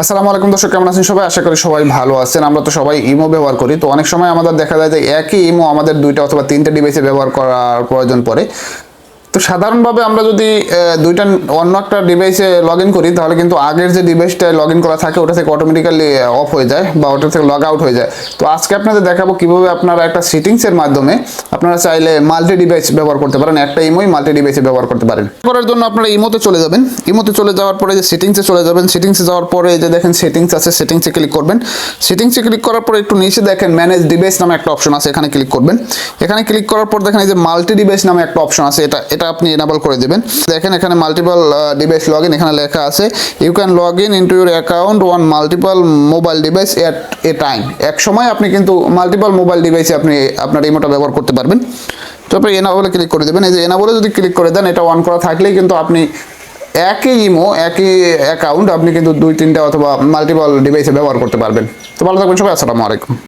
আসসালামু আলাইকুম দর্শক, কেমন আছেন সবাই? আশা করি সবাই ভালো আছেন। আমরা তো সবাই ইমো ব্যবহার করি। তো অনেক সময় আমাদের দেখা যায় যে একই ইমো আমাদের দুইটা অথবা তিনটা ডিভাইসে ব্যবহার করার প্রয়োজন পড়ে। তো সাধারণভাবে আমরা যদি দুইটা, অন্য একটা ডিভাইসে লগ ইন করি, তাহলে কিন্তু আগের যে ডিভাইসটা লগ ইন করা থাকে, ওটা থেকে অটোমেটিক্যালি অফ হয়ে যায় বা ওটা থেকে লগ আউট হয়ে যায়। তো আজকে আপনাদের দেখাবো কীভাবে আপনারা একটা সেটিংসের মাধ্যমে আপনারা চাইলে মাল্টি ডিভাইস ব্যবহার করতে পারেন, একটা ইমোই মাল্টি ডিভাইসে ব্যবহার করতে পারেন। করার জন্য আপনারা ইমোতে চলে যাবেন। ইমোতে চলে যাওয়ার পরে যে সেটিংসে চলে যাবেন সেটিংসে যাওয়ার পরে যে দেখেন সেটিংস আছে সেটিংসে ক্লিক করবেন। সেটিংসে ক্লিক করার পরে একটু নিচে দেখেন ম্যানেজ ডিভাইস নামে একটা অপশন আছে, এখানে ক্লিক করবেন। এখানে ক্লিক করার পর দেখেন এই যে মাল্টি ডিভাইস নামে একটা অপশন আছে এটা এটা আপনি এনাবল করে দেবেন। দেখেন এখানে মাল্টিপল ডিভাইস লগ ইন এখানে লেখা আছে। You can log in into your account one multiple mobile device at a time এক সময় আপনি কিন্তু মাল্টিপল মোবাইল ডিভাইসে আপনি আপনার ইমোটা ব্যবহার করতে পারবেন। তো আপনি এনাবলে ক্লিক করে দেবেন। এই যে এনাবলে যদি ক্লিক করে দেন, এটা অন করা থাকলেই কিন্তু আপনি একই ইমো একই অ্যাকাউন্ট আপনি কিন্তু দুই, তিনটা অথবা মাল্টিপল ডিভাইসে ব্যবহার করতে পারবেন। তো ভালো থাকবেন সবাই, আসসালামু আলাইকুম।